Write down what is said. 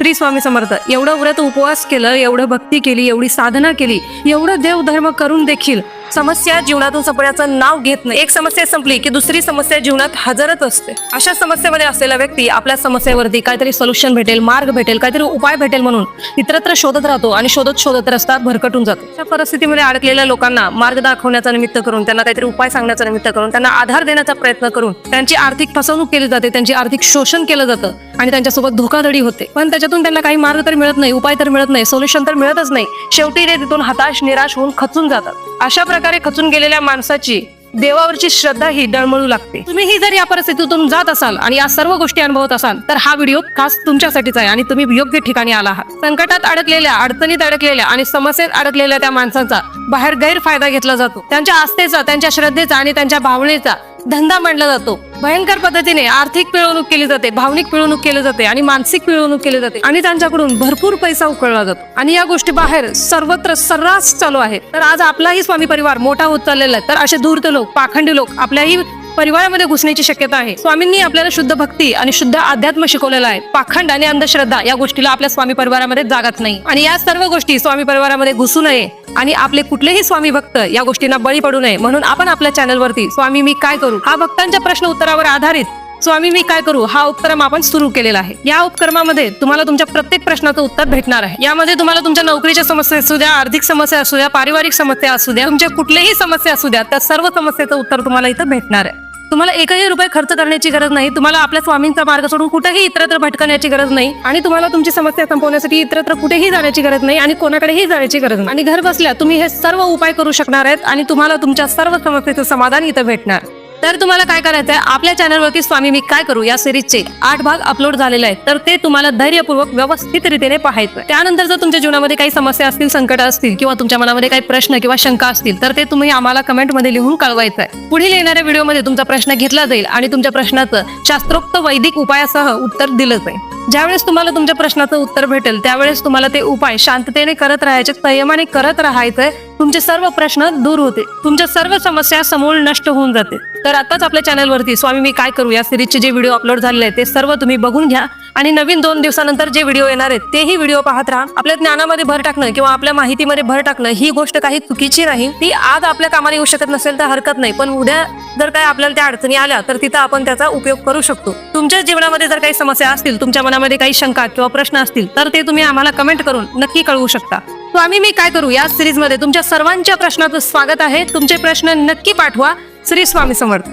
श्री स्वामी समर्थ एवढं व्रत उपवास केलं एवढं भक्ती केली एवढी साधना केली एवढं देवधर्म करून देखील समस्या जीवनातून संपण्याचं नाव घेत नाही. एक समस्या संपली की दुसरी समस्या जीवनात हजरच असते. अशा समस्येमध्ये असलेला व्यक्ती आपल्या समस्येवरती काहीतरी सोल्युशन भेटेल मार्ग भेटेल काहीतरी उपाय भेटेल म्हणून इतरत्र शोधत राहतो आणि शोधत शोधत रस्ता भरकटून जातो. अशा परिस्थितीमध्ये अडकलेल्या लोकांना मार्ग दाखवण्याचा निमित्त करून त्यांना काहीतरी उपाय सांगण्याचा निमित्त करून त्यांना आधार देण्याचा प्रयत्न करून त्यांची आर्थिक फसवणूक केली जाते त्यांची आर्थिक शोषण केलं जातं आणि त्यांच्यासोबत धोकाधडी होते. पण त्याच्यातून त्यांना काही मार्ग तर मिळत नाही उपाय तर मिळत नाही सोल्युशन तर मिळतच नाही. शेवटी ते तिथून हताश निराश होऊन खचून जातात. अशा प्रकारे खचून गेलेल्या माणसाची देवावरची श्रद्धा ही डळमळू लागते. तुम्ही ही जर या परिस्थितीतून जात असाल आणि या सर्व गोष्टी अनुभवत असाल तर हा व्हिडिओ खास तुमच्यासाठीच आहे आणि तुम्ही योग्य ठिकाणी आला आहात. संकटात अडकलेल्या अडचणीत अडकलेल्या आणि समस्येत अडकलेल्या त्या माणसांचा बाहेर गैरफायदा घेतला जातो. त्यांच्या आस्थेचा त्यांच्या श्रद्धेचा आणि त्यांच्या भावनेचा धंदा मांडला जातो. भयंकर पद्धतीने आर्थिक पिळवणूक केली जाते भावनिक पिळवणूक केली जाते आणि मानसिक पिळवणूक केली जाते. आणि त्यांच्याकडून भरपूर पैसा उकळला जातो. आणि या गोष्टी बाहेर सर्वत्र सर्रास चालू आहे. तर आज आपलाही स्वामी परिवार मोठा होत चाललेला आहे. तर असे धूर्त लोक पाखंडी लोक आपल्याही परिवारामध्ये घुसण्याची शक्यता आहे. स्वामींनी आपल्याला शुद्ध भक्ती आणि शुद्ध अध्यात्म शिकवलेलं आहे. पाखंड आणि अंधश्रद्धा या गोष्टीला आपल्या स्वामी परिवारामध्ये जागाच नाही. आणि या सर्व गोष्टी स्वामी परिवारामध्ये घुसू नये आणि आपले कुठलेही स्वामी भक्त या गोष्टींना बळी पडू नये म्हणून आपण आपल्या चॅनलवरती स्वामी मी काय करू? हा भक्तांच्या प्रश्न उत्तरावर आधारित स्वामी मी काय करू? हा उपक्रम आपण सुरू केलेला आहे. या उपक्रमामध्ये तुम्हाला तुमच्या प्रत्येक प्रश्नाचं उत्तर भेटणार आहे. यामध्ये तुम्हाला तुमच्या नोकरीच्या समस्या असू द्या आर्थिक समस्या असू द्या पारिवारिक समस्या असू द्या तुमच्या कुठल्याही समस्या असू द्या त्या सर्व समस्येचं उत्तर तुम्हाला इथं भेटणार आहे. तुम्हाला एकही रुपये खर्च करण्याची गरज नाही. तुम्हाला आपल्या स्वामींचा मार्ग सोडून कुठेही इतरत्र भटकण्याची गरज नाही. आणि तुम्हाला तुमची समस्या संपवण्यासाठी इतरत्र कुठेही जाण्याची गरज नाही आणि कोणाकडेही जाण्याची गरज नाही. आणि घर बसल्या तुम्ही हे सर्व उपाय करू शकणार आहेत आणि तुम्हाला तुमच्या सर्व समस्येचं समाधान इथं भेटणार. तर तुम्हाला काय करायचं आहे आपल्या चॅनलवरती स्वामी मी काय करू? या सिरीजचे आठ भाग अपलोड झालेले आहेत. तर ते तुम्हाला धैर्यपूर्वक व्यवस्थित रीतीने पाहायचं त्यानंतर जर तुमच्या जीवनामध्ये काही समस्या असतील संकट असतील किंवा तुमच्या मनामध्ये काही प्रश्न किंवा शंका असतील तर ते तुम्ही आम्हाला कमेंटमध्ये लिहून कळवायचं आहे पुढील येणाऱ्या व्हिडिओमध्ये तुमचा प्रश्न घेतला जाईल आणि तुमच्या प्रश्नाचं शास्त्रोक्त वैदिक उपायासह उत्तर दिलं जाईल. ज्यावेळेस तुम्हाला तुमच्या प्रश्नाचं उत्तर भेटेल त्यावेळेस तुम्हाला ते उपाय शांततेने करत राहायचे संयमाने करत राहायचंय तुमचे सर्व प्रश्न दूर होते. तुमच्या सर्व समस्या समूळ नष्ट होऊन जाते. तर आताच आपल्या चॅनलवरती स्वामी मी काय करू या सिरीजचे जे व्हिडिओ अपलोड झालेले आहेत ते सर्व तुम्ही बघून घ्या. आणि नवीन दोन दिवसानंतर जे व्हिडिओ येणार आहेत तेही व्हिडिओ पाहत राहा. आपल्या ज्ञानामध्ये भर टाकणं किंवा आपल्या माहितीमध्ये भर टाकणं ही गोष्ट काही चुकीची नाही. ती आज आपल्या कामाला येऊ शकत नसेल तर हरकत नाही. पण उद्या जर काय आपल्याला त्या अडचणी आल्या तर तिथं आपण त्याचा उपयोग करू शकतो. तुमच्या जीवनामध्ये जर काही समस्या असतील तुमच्या मनामध्ये काही शंका किंवा प्रश्न असतील तर ते तुम्ही आम्हाला कमेंट करून नक्की कळवू शकता. स्वामी मी काय करू? या सिरीजमध्ये तुमच्या सर्वांच्या प्रश्नाचं स्वागत आहे. तुमचे प्रश्न नक्की पाठवा. श्री स्वामी समर्थ.